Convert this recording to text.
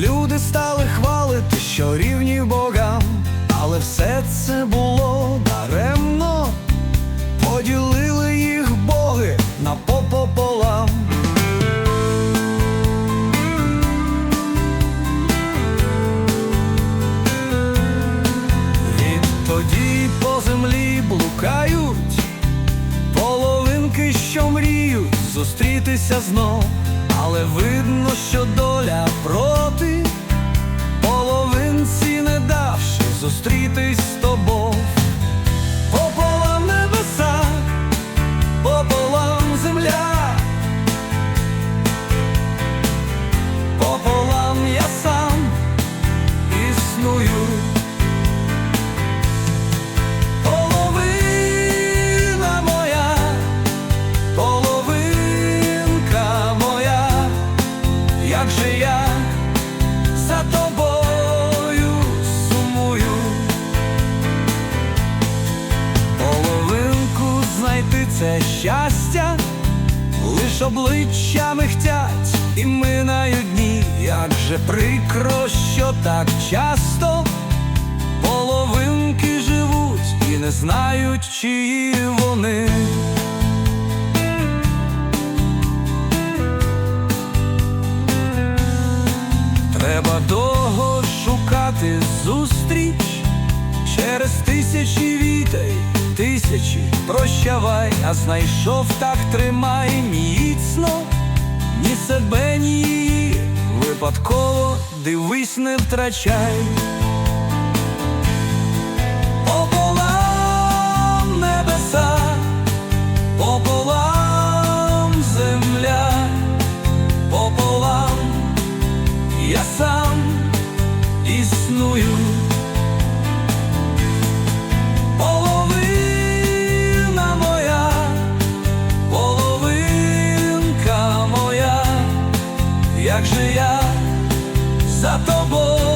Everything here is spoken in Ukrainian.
Люди стали хвалити, що рівні богам, але все це було даремно, поділили їх боги на пополам. Відтоді по землі блукають, половинки, що мріють, зустрітися знов, але ви. зустрітись Це щастя, лиш обличчя михтять і минають дні, як же прикро, що так часто половинки живуть і не знають, чиї вони. Треба довго шукати зустріч через тисячі вітей, тисячі прощавай, а знайшов так тримай міцно, ні себе, ні її, випадково дивись, не втрачай. Як же я за тобою